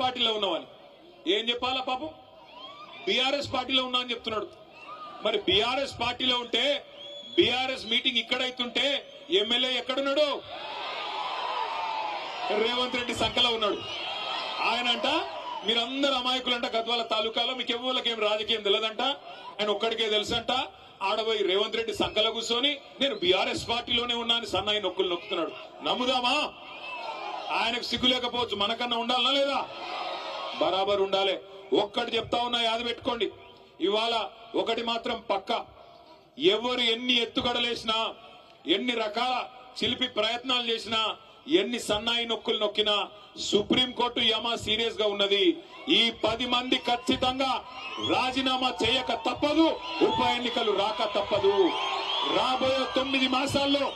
పార్టీలో ఉన్నావని ఏం చెప్పాలా పాపం? బీఆర్ఎస్ పార్టీలో ఉన్నా అని చెప్తున్నాడు. మరి బీఆర్ఎస్ పార్టీలో ఉంటే బీఆర్ఎస్ మీటింగ్ ఇక్కడైతుంటే ఎమ్మెల్యే ఎక్కడున్నాడు? రేవంత్ రెడ్డి సంఖలో ఉన్నాడు. ఆయనంట మీరందరూ అమాయకులంట గద్వాల తాలూకాలో మీకు ఎవరికేం ఏం రాజకీయం తెలియదంట ఆయన ఒక్కడికే తెలుసంట ఆడబోయి రేవంత్ రెడ్డి సంఖలో కూర్చొని నేను బీఆర్ఎస్ పార్టీలోనే ఉన్నాను సన్నాయి నొక్కులు నొక్కుతున్నాడు. నమ్ముదామా? ఆయనకు సిగ్గు లేకపోవచ్చు. మనకన్నా ఉండాలనా లేదా? బరాబర్ ఉండాలి. ఒక్కటి చెప్తా ఉన్నా యాది పెట్టుకోండి. ఇవాళ ఒకటి మాత్రం పక్క. ఎవరు ఎన్ని ఎత్తుగడలేసినా ఎన్ని రకాల చిలిపి ప్రయత్నాలు చేసినా ఎన్ని సన్నాయి నొక్కులు నొక్కినా సుప్రీంకోర్టు యమా సీరియస్గా ఉన్నది. ఈ పది మంది ఖచ్చితంగా రాజీనామా చేయక తప్పదు ఉప ఎన్నికలు రాక తప్పదు. రాబోయే తొమ్మిది మాసాల్లో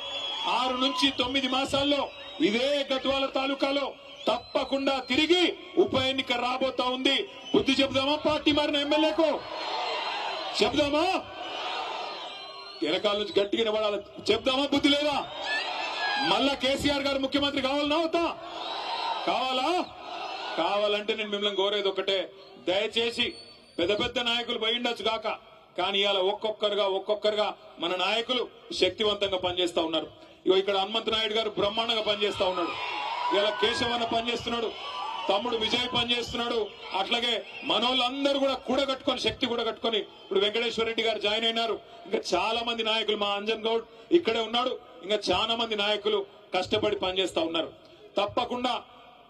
ఆరు నుంచి తొమ్మిది మాసాల్లో ఇదే గద్వాల తాలూకాలో తప్పకుండా తిరిగి ఉప ఎన్నిక రాబోతా ఉంది. బుద్ధి చెబుదామా? పార్టీ మారిన ఎమ్మెల్యేకు? చెబుదామా? వెనకాల నుంచి గట్టిగా నిలబడాలి. చెప్దామా బుద్ధి లేదా? మళ్ళా కేసీఆర్ గారు ముఖ్యమంత్రి కావాలన్నా అవుతా కావాలా? కావాలంటే నేను మిమ్మల్ని కోరేది ఒకటే దయచేసి పెద్ద పెద్ద నాయకులు బయండొచ్చు కాక. కానీ ఇలా ఒక్కొక్కరుగా ఒక్కొక్కరుగా మన నాయకులు శక్తివంతంగా పనిచేస్తా ఉన్నారు. ఇగో ఇక్కడ హనుమంత్ నాయుడు గారు బ్రహ్మాండంగా పనిచేస్తా ఉన్నాడు. ఇలా కేశవన్న పనిచేస్తున్నాడు. తమ్ముడు విజయ్ పనిచేస్తున్నాడు. అట్లాగే మనోళ్ళందరూ కూడా కూడగట్టుకొని శక్తి కూడా కట్టుకొని ఇప్పుడు వెంకటేశ్వర రెడ్డి గారు జాయిన్ అయినారు. ఇంకా చాలా మంది నాయకులు మా అంజన్ గౌడ్ ఇక్కడే ఉన్నాడు. ఇంకా చాలా మంది నాయకులు కష్టపడి పనిచేస్తా ఉన్నారు. తప్పకుండా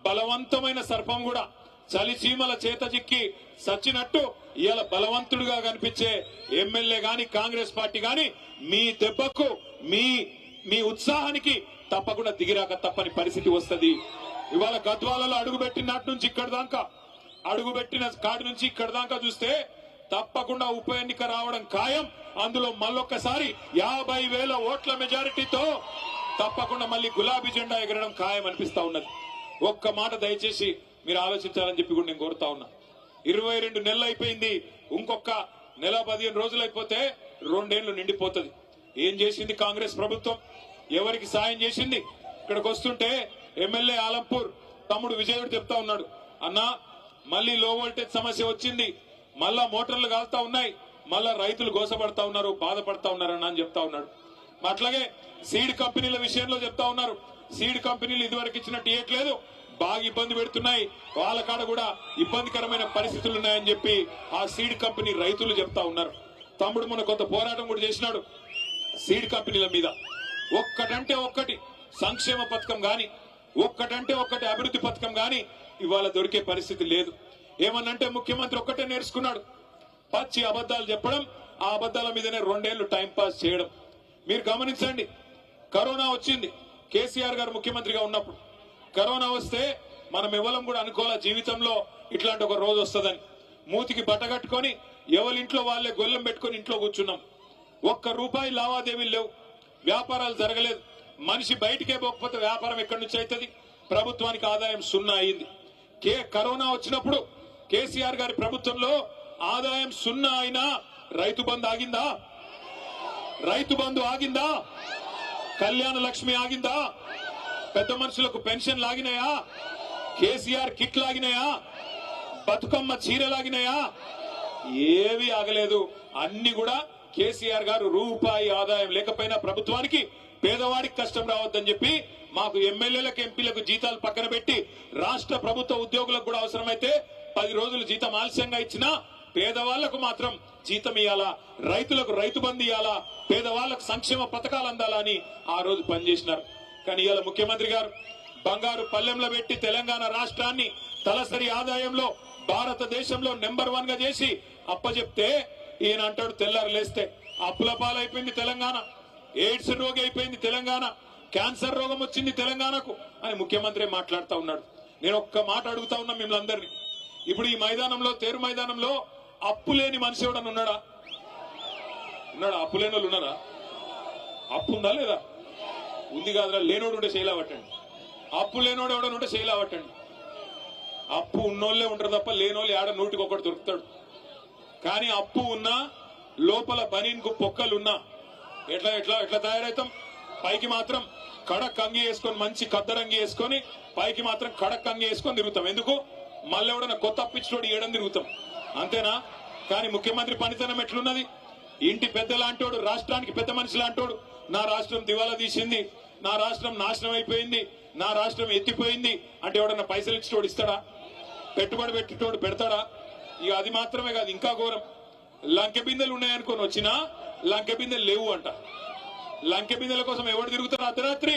బలవంతమైన సర్పం కూడా చలి చీమల చేత చిక్కి సచ్చినట్టు ఇవాళ బలవంతుడుగా కనిపించే ఎమ్మెల్యే గాని కాంగ్రెస్ పార్టీ గాని మీ దెబ్బకు మీ మీ ఉత్సాహానికి తప్పకుండా దిగిరాక తప్పని పరిస్థితి వస్తుంది. ఇవాళ గద్వాలలో అడుగుపెట్టిన నాటి నుంచి ఇక్కడ దాకా అడుగుపెట్టిన కాడి నుంచి ఇక్కడ దాకా చూస్తే తప్పకుండా ఉప ఎన్నిక రావడం ఖాయం. అందులో మళ్ళొక్కసారి యాభై వేల ఓట్ల మెజారిటీతో తప్పకుండా మళ్ళీ గులాబీ జెండా ఎగరడం ఖాయం అనిపిస్తా ఉన్నది. ఒక్క మాట దయచేసి మీరు ఆలోచించాలని చెప్పి కూడా నేను కోరుతా ఉన్నా. ఇరవై రెండు నెలలు అయిపోయింది. ఇంకొక నెల పదిహేను రోజులు అయిపోతే రెండేళ్ళు నిండిపోతుంది. ఏం చేసింది కాంగ్రెస్ ప్రభుత్వం? ఎవరికి సాయం చేసింది? ఇక్కడికి వస్తుంటే ఎమ్మెల్యే ఆలంపూర్ తమ్ముడు విజయుడు చెప్తా ఉన్నాడు. అన్నా మళ్ళీ లో వోల్టేజ్ సమస్య వచ్చింది. మళ్ళా మోటార్లు కాలుతా ఉన్నాయి. మళ్ళా రైతులు గోసపడతా ఉన్నారు బాధపడతా ఉన్నారన్న అని చెప్తా ఉన్నాడు. అట్లాగే సీడ్ కంపెనీల విషయంలో చెప్తా ఉన్నారు. సీడ్ కంపెనీలు ఇదివరకు ఇచ్చినట్టు ఇవ్వట్లేదు బాగా ఇబ్బంది పెడుతున్నాయి. వాళ్ళ కాడ కూడా ఇబ్బందికరమైన పరిస్థితులు ఉన్నాయని చెప్పి ఆ సీడ్ కంపెనీ రైతులు చెప్తా ఉన్నారు. తమ్ముడు మన కొంత పోరాటం కూడా చేసినాడు. సీడ్ కంపెనీల మీద ఒక్కటంటే ఒక్కటి సంక్షేమ పథకం గాని ఒక్కటంటే ఒక్కటి అభివృద్ధి పథకం గాని ఇవాళ దొరికే పరిస్థితి లేదు. ఏమన్నంటే ముఖ్యమంత్రి ఒక్కటే నేర్చుకున్నాడు. పచ్చి అబద్ధాలు చెప్పడం ఆ అబద్ధాల మీదనే రెండేళ్ళు టైం పాస్ చేయడం. మీరు గమనించండి కరోనా వచ్చింది కేసీఆర్ గారు ముఖ్యమంత్రిగా ఉన్నప్పుడు. కరోనా వస్తే మనం ఇవ్వలం కూడా అనుకోవాల జీవితంలో ఇట్లాంటి ఒక రోజు వస్తుందని. మూతికి బట్ట కట్టుకొని ఎవరింట్లో వాళ్ళే గొల్లెం పెట్టుకొని ఇంట్లో కూర్చున్నాం. ఒక్క రూపాయి లావాదేవీలు లేవు. వ్యాపారాలు జరగలేదు. మనిషి బయటికే పోకపోతే వ్యాపారం ఎక్కడి నుంచి అవుతుంది? ప్రభుత్వానికి ఆదాయం సున్నా అయింది. కే కరోనా వచ్చినప్పుడు కేసీఆర్ గారి ప్రభుత్వంలో ఆదాయం సున్నా అయినా రైతు బంధు ఆగిందా? రైతు బంధు ఆగిందా? కళ్యాణ లక్ష్మి ఆగిందా? పెద్ద మనుషులకు పెన్షన్ లాగినాయా? కేసీఆర్ కిట్ లాగినాయా? బతుకమ్మ చీర లాగినాయా? ఏవి ఆగలేదు. అన్ని కూడా కేసీఆర్ గారు రూపాయి ఆదాయం లేకపోయినా ప్రభుత్వానికి పేదవాడికి కష్టం రావద్దని చెప్పి మాకు ఎమ్మెల్యేలకు ఎంపీలకు జీతాలు పక్కన పెట్టి రాష్ట్ర ప్రభుత్వ ఉద్యోగులకు కూడా అవసరమైతే పది రోజులు జీతం ఆలస్యంగా ఇచ్చినా పేదవాళ్ళకు మాత్రం జీతం ఇవ్వాలా రైతులకు రైతు బంధు ఇవ్వాలా పేదవాళ్ళకు సంక్షేమ పథకాలు అందాలని ఆ రోజు పనిచేసినారు. కానీ ఇవాళ ముఖ్యమంత్రి గారు బంగారు పల్లెంలో పెట్టి తెలంగాణ రాష్ట్రాన్ని తలసరి ఆదాయంలో భారతదేశంలో నెంబర్ వన్గా చేసి అప్పచెప్తే ఈయన అంటాడు తెల్లారు లేస్తే అప్పుల పాలైపోయింది తెలంగాణ. ఎయిడ్స్ రోగి అయిపోయింది తెలంగాణ. క్యాన్సర్ రోగం వచ్చింది తెలంగాణకు అని ముఖ్యమంత్రి మాట్లాడుతా ఉన్నాడు. నేను ఒక్క మాట అడుగుతా ఉన్నా మిమ్మల్ని అందరినీ. ఇప్పుడు ఈ మైదానంలో తేరు మైదానంలో అప్పు లేని మనిషి ఎవడన్నా ఉన్నాడా? ఉన్నాడా? అప్పు లేని వాళ్ళు ఉన్నారా? అప్పు ఉందా లేదా? ఉంది కాదురా లేనోడు ఉంటే చేయలేవట్టండి అప్పు లేనోడు ఎవడనుంటే చేయలేవట్టండి అప్పు ఉన్నోళ్ళే ఉంటారు తప్ప లేనోళ్ళు ఆడ నూటికి ఒకటి దొరుకుతాడు. కానీ అప్పు ఉన్నా లోపల బనీన్కు పొక్కలున్నా ఎట్లా ఎట్లా ఎట్లా తయారవుతాం పైకి మాత్రం కడక్ అంగి వేసుకొని మంచి కద్దరంగి వేసుకొని పైకి మాత్రం కడక్ అంగి వేసుకొని తిరుగుతాం. ఎందుకు? మళ్ళీ ఎవడన్నా కొత్త అప్పించినోడు ఏడం తిరుగుతాం. అంతేనా? కానీ ముఖ్యమంత్రి పనితనం ఎట్లున్నది? ఇంటి పెద్ద లాంటోడు రాష్ట్రానికి పెద్ద మనిషి లాంటోడు. నా రాష్ట్రం దివాలా తీసింది. నా రాష్ట్రం నాశనం అయిపోయింది. నా రాష్ట్రం ఎత్తిపోయింది. అంటే ఎవడన్నా పైసలు ఇచ్చేటోడు ఇస్తాడా? పెట్టుబడి పెట్టేటోడు పెడతాడా? ఇక అది మాత్రమే కాదు ఇంకా ఘోరం. లంకె బిందెలు ఉన్నాయనుకొని వచ్చినా లంకె బిందెలు లేవు అంట. లంకె బిందెల కోసం ఎవరు తిరుగుతారు? అర్ధరాత్రి.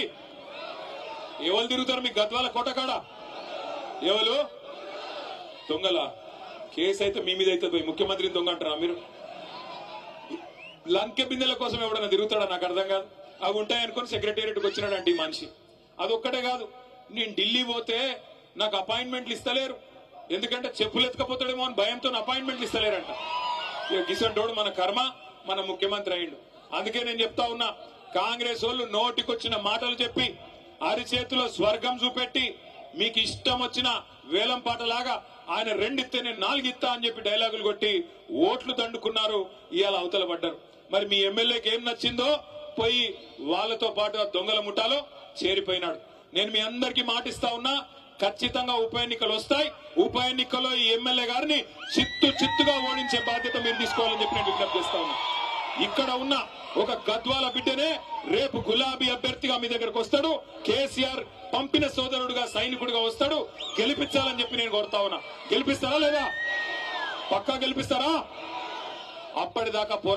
ఎవరు తిరుగుతారు? మీ గద్వాల కోటకాడ. ఎవరు? దొంగల. కేసు అయితే మీ మీద అయితే పోయి. ముఖ్యమంత్రిని దొంగ అంటారా మీరు? లంకె బిందెల కోసం ఎవడన్నా తిరుగుతాడా? నాకు అర్థం కాదు. అవి ఉంటాయనుకొని సెక్రటేరియట్కి వచ్చినాడండి ఈ మనిషి. అదొక్కటే కాదు. నేను ఢిల్లీ పోతే నాకు అపాయింట్మెంట్లు ఇస్తలేరు. ఎందుకంటే చెప్పులు ఎత్తుకపోతాడేమో అని భయంతో అపాయింట్మెంట్లు ఇస్తలేరంట. ఇక గిసంటోడు మన కర్మ మన ముఖ్యమంత్రి అయిండు అందుకే నేను చెప్తా ఉన్నా కాంగ్రెస్ వాళ్ళు నోటికొచ్చిన మాటలు చెప్పి అరిచేతిలో స్వర్గం చూపెట్టి మీకు ఇష్టం వచ్చిన వేలం పాటలాగా ఆయన రెండిస్తే నేను నాలుగిత్తా అని చెప్పి డైలాగులు కొట్టి ఓట్లు దండుకున్నారు ఇవాళ అవతల పడ్డారు. మరి మీ ఎమ్మెల్యేకి ఏం నచ్చిందో పోయి వాళ్ళతో పాటు దొంగల ముఠాలో చేరిపోయినాడు. నేను మీ అందరికీ మాటిస్తా ఉన్నా ఖచ్చితంగా ఉప ఎన్నికలు వస్తాయి. ఉప ఎన్నికల్లో ఈ ఎమ్మెల్యే గారిని చిత్తు చిత్తుగా ఓడించే బాధ్యత మీరు తీసుకోవాలని చెప్పి నేను విజ్ఞప్తి ఇక్కడ ఉన్న ఒక గద్వాల బిడ్డనే రేపు గులాబీ అభ్యర్థిగా మీ దగ్గరకు వస్తాడు. కేసీఆర్ పంపిన సోదరుడుగా సైనికుడిగా వస్తాడు. గెలిపించాలని చెప్పి నేను కోరుతా ఉన్నా. గెలిపిస్తారా లేదా? పక్కా గెలిపిస్తారా? అప్పటిదాకా పోరా